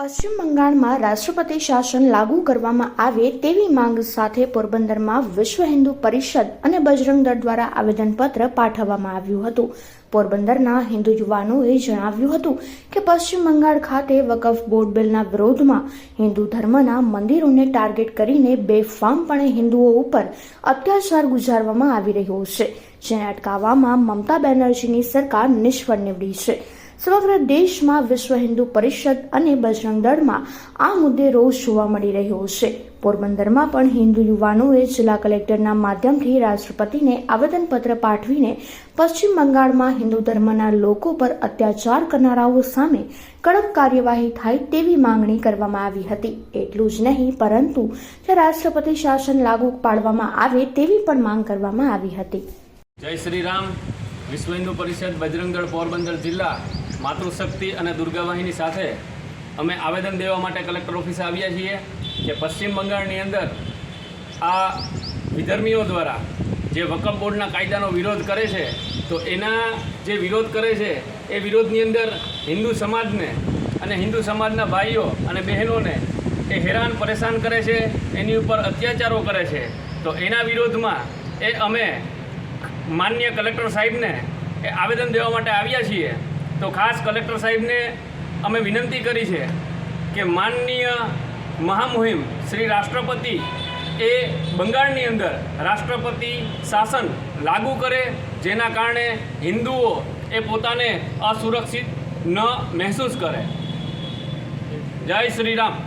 પશ્ચિમ બંગાળમાં રાષ્ટ્રપતિ શાસન લાગુ કરવામાં આવે તેવી માંગ સાથે પોરબંદરમાં વિશ્વ હિન્દુ પરિષદ અને બજરંગ દળ દ્વારા આવેદનપત્ર પાઠવવામાં આવ્યું હતું. પોરબંદરના હિન્દુ યુવાનોએ જણાવ્યું હતું કે પશ્ચિમ બંગાળ ખાતે વકફ બોર્ડ બિલના વિરોધમાં હિન્દુ ધર્મના મંદિરોને ટાર્ગેટ કરીને બેફામપણે હિન્દુઓ ઉપર અત્યાચાર ગુજારવામાં આવી રહ્યો છે. જેને અટકાવવામાં મમતા બેનર્જીની સરકાર નિષ્ફળ નીવડી છે. સમગ્ર દેશમાં વિશ્વ હિન્દુ પરિષદ અને બજરંગ દળમાં આ મુદ્દે રોષ જોવા મળી રહ્યો છે. પોરબંદરમાં પણ હિન્દુ યુવાનોએ જિલ્લા કલેક્ટરના માધ્યમથી રાષ્ટ્રપતિને આવેદનપત્ર પાઠવીને પશ્ચિમ બંગાળમાં હિન્દુ ધર્મના લોકો પર અત્યાચાર કરનારાઓ સામે કડક કાર્યવાહી થાય તેવી માંગણી કરવામાં આવી હતી. એટલું જ નહીં, પરંતુ જે રાષ્ટ્રપતિ શાસન લાગુ પાડવામાં આવે તેવી પણ માંગ કરવામાં આવી હતી. જય શ્રી રામ વિશ્વ હિન્દુ પરિષદ બજરંગ દળ પોરબંદર જિલ્લા માતૃશક્તિ અને દુર્ગાવાહિની સાથે અમે આવેદન દેવા માટે કલેક્ટર ઓફિસે આવ્યા છીએ કે પશ્ચિમ બંગાળની અંદર આ વિધર્મીઓ દ્વારા જે વકફ બોર્ડના કાયદાનો વિરોધ કરે છે, તો એના જે વિરોધ કરે છે, એ વિરોધની અંદર હિન્દુ સમાજને અને હિન્દુ સમાજના ભાઈઓ અને બહેનોને એ હેરાન પરેશાન કરે છે, એની ઉપર અત્યાચારો કરે છે, તો એના વિરોધમાં એ અમે માનનીય કલેક્ટર સાહેબને એ આવેદન દેવા માટે આવ્યા છીએ તો ખાસ કલેક્ટર સાહેબને અમે વિનંતી કરી છે કે માનનીય મહામુહિમ શ્રી રાષ્ટ્રપતિ એ બંગાળની અંદર રાષ્ટ્રપતિ શાસન લાગુ કરે, જેના કારણે હિન્દુઓ એ પોતાને અસુરક્ષિત ન મહેસૂસ કરે. જય શ્રી રામ.